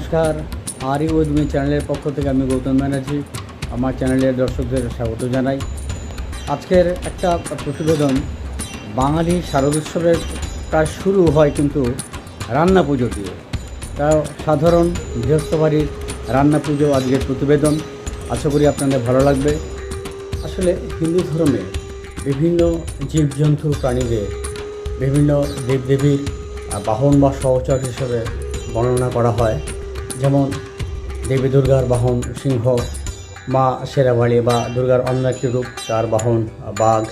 নমস্কার। আরই উদ্মি চ্যানেলের পক্ষ থেকে আমি গৌতম ব্যানার্জি। আমার চ্যানেলের দর্শকদের স্বাগত জানাই। আজকের একটা প্রতিবেদন, বাঙালি শারদোৎসবের প্রায় শুরু হয় কিন্তু রান্না পুজো দিয়ে। তা সাধারণ গৃহস্থ বাড়ির রান্না পুজো আজকের প্রতিবেদন। আশা করি আপনাদের ভালো লাগবে। আসলে হিন্দু ধর্মে বিভিন্ন জীবজন্তু প্রাণীদের বিভিন্ন দেবদেবীর বাহন বা সহচর হিসেবে বর্ণনা করা হয়। যেমন দেবী দুর্গার বাহন, সিংহ, মা শেরাবাড়ি বা দুর্গার অন্য একটি রূপ, তার বাহন, বাঘ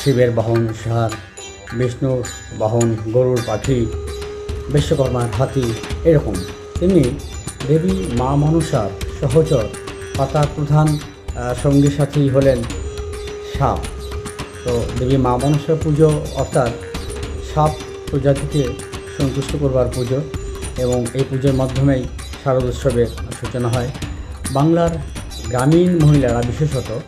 শিবের বাহন ষাঁড় বিষ্ণুর বাহন, গরুর পাখি, বিশ্বকর্মার হাতি, এরকম। তেমনি দেবী মা মনসার সহচর পাতার প্রধান সঙ্গী সাথী হলেন সাপ। তো দেবী মা মনসা পুজো অর্থাৎ সাপ প্রজাতিকে সন্তুষ্ট করবার পুজো। এবং এই পুজোর মাধ্যমেই শারদোৎসবের সূচনা হয়। বাংলার গ্রামীণ মহিলারা বিশেষত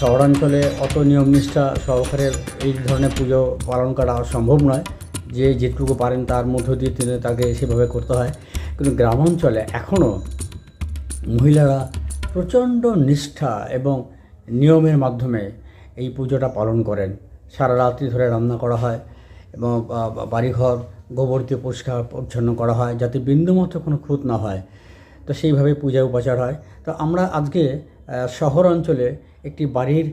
শহরাঞ্চলে অত নিয়মনিষ্ঠা সহকারে এই ধরনের পুজো পালন করা সম্ভব নয়। যে যেটুকু পারেন তার মধ্য দিয়ে তিনি তাকে সেভাবে করতে হয়। কিন্তু গ্রামাঞ্চলে এখনও মহিলারা প্রচণ্ড নিষ্ঠা এবং নিয়মের মাধ্যমে এই পুজোটা পালন করেন। সারা রাত্রি ধরে রান্না করা হয়। এবং বাড়িঘর গোবর দিয়ে পরিষ্কার পরিচ্ছন্ন করা হয় যাতে বিন্দুমাত্র কোনো খুঁত না হয়। তো সেইভাবে পূজা উপাচার হয়। তো আমরা আজকে শহর অঞ্চলে একটি বাড়ির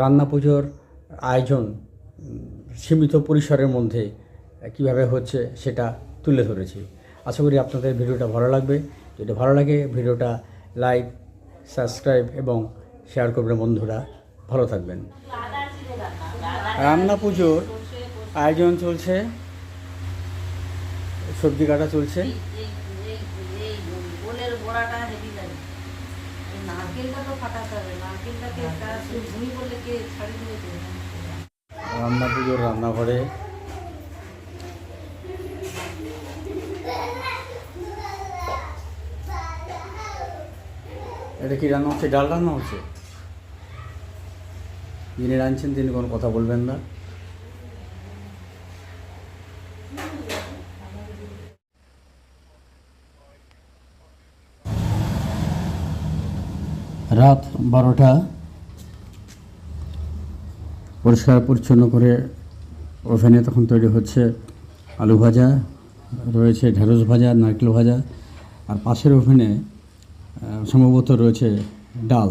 রান্না পুজোর আয়োজন সীমিত পরিসরের মধ্যে কীভাবে হচ্ছে সেটা তুলে ধরেছি। আশা করি আপনাদের ভিডিওটা ভালো লাগবে। যদি ভালো লাগে ভিডিওটা লাইক সাবস্ক্রাইব এবং শেয়ার করবেন বন্ধুরা। ভালো থাকবেন। রান্না পুজোর আয়োজন চলছে সবজি কাটা চলছে। তো? রান্না পুজোর রান্নাঘরে। এটা কি রান্না হচ্ছে? ডাল রান্না হচ্ছে? যিনি রাঁধছেন তিনি কোনো কথা বলবেন না। রাত বারোটা। পরিষ্কার পরিচ্ছন্ন করে ওভেনে তখন তৈরি হচ্ছে আলু ভাজা, রয়েছে ঢেঁড়স ভাজা, নারকেল ভাজা, আর পাশের ওভেনে সম্ভবত রয়েছে ডাল।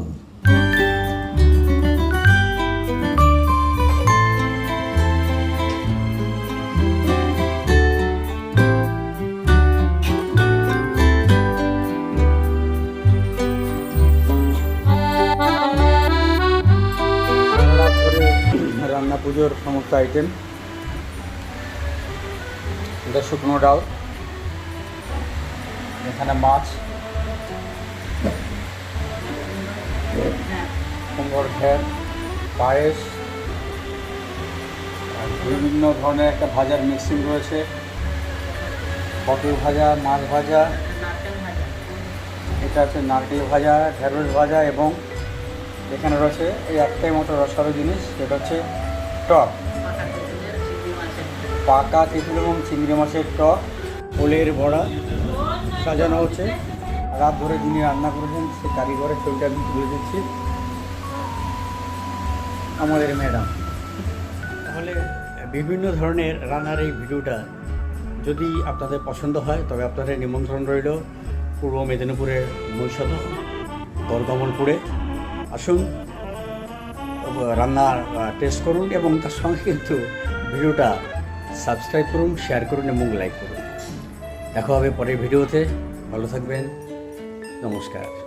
পুজোর সমস্ত আইটেম এটা শুকনো ডাল। এখানে মাছ। কুমড়োর ঘের পায়েস। বিভিন্ন ধরনের একটা ভাজার মিক্সিং রয়েছে। পটল ভাজা মাছ ভাজা। এটা হচ্ছে নারকেল ভাজা, ঢেঁড়স ভাজা এবং এখানে রয়েছে এই একটাই মতো রসালো জিনিস। সেটা হচ্ছে টক। পাকা তেঁতুল এবং চিংড়ি মাছের টক। ওলের বড়া সাজানো হচ্ছে। রাত ধরে যিনি রান্না করেছেন, সে কারিগরের ছবিটা আমি তুলে দিচ্ছি। আমাদের ম্যাডাম। তাহলে, বিভিন্ন ধরনের রান্নার এই ভিডিওটা যদি আপনাদের পছন্দ হয়, তবে আপনাদের নিমন্ত্রণ রইল পূর্ব মেদিনীপুরের মূল সদর গড়কমলপুরে আসুন রান্নার টেস্ট করুন এবং তার সঙ্গে কিন্তু ভিডিওটা সাবস্ক্রাইব করুন শেয়ার করুন এবং লাইক করুন। দেখা হবে পরের ভিডিওতে। ভালো থাকবেন। নমস্কার।